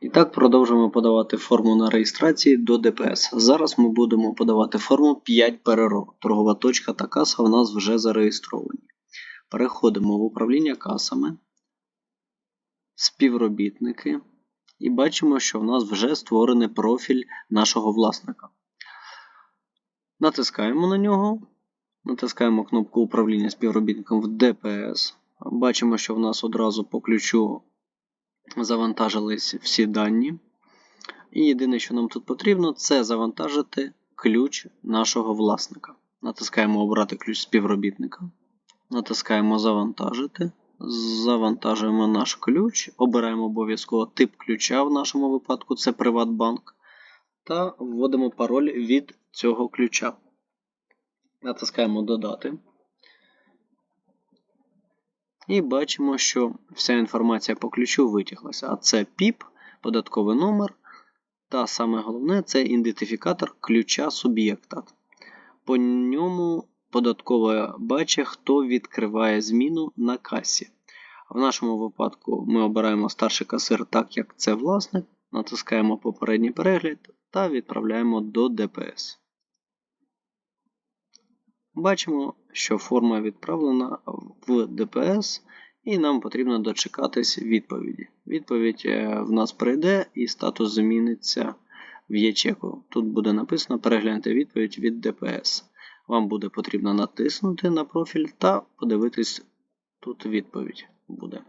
І так продовжуємо подавати форму на реєстрації до ДПС. Зараз ми будемо подавати форму 5 ПРРО. Торгова точка та каса в нас вже зареєстровані. Переходимо в управління касами, співробітники і бачимо, що в нас вже створений профіль нашого власника. Натискаємо на нього, натискаємо кнопку управління співробітником в ДПС. Бачимо, що в нас одразу по ключу завантажились всі дані. І єдине, що нам тут потрібно, це завантажити ключ нашого власника. Натискаємо Обрати ключ співробітника. Натискаємо Завантажити. Завантажуємо наш ключ. Обираємо обов'язково тип ключа в нашому випадку це Приватбанк. Та вводимо пароль від цього ключа. Натискаємо Додати. І бачимо, що вся інформація по ключу витяглася. А це ПІП, податковий номер. Та саме головне це ідентифікатор ключа суб'єкта. По ньому податкова бачить, хто відкриває зміну на касі. В нашому випадку ми обираємо старший касир, так як це власник, натискаємо попередній перегляд та відправляємо до ДПС. Бачимо, що форма відправлена в ДПС, і нам потрібно дочекатись відповіді. Відповідь е, в нас прийде і статус зміниться в ячеку. Тут буде написано перегляньте відповідь від ДПС. Вам буде потрібно натиснути на профіль та подивитись тут відповідь буде.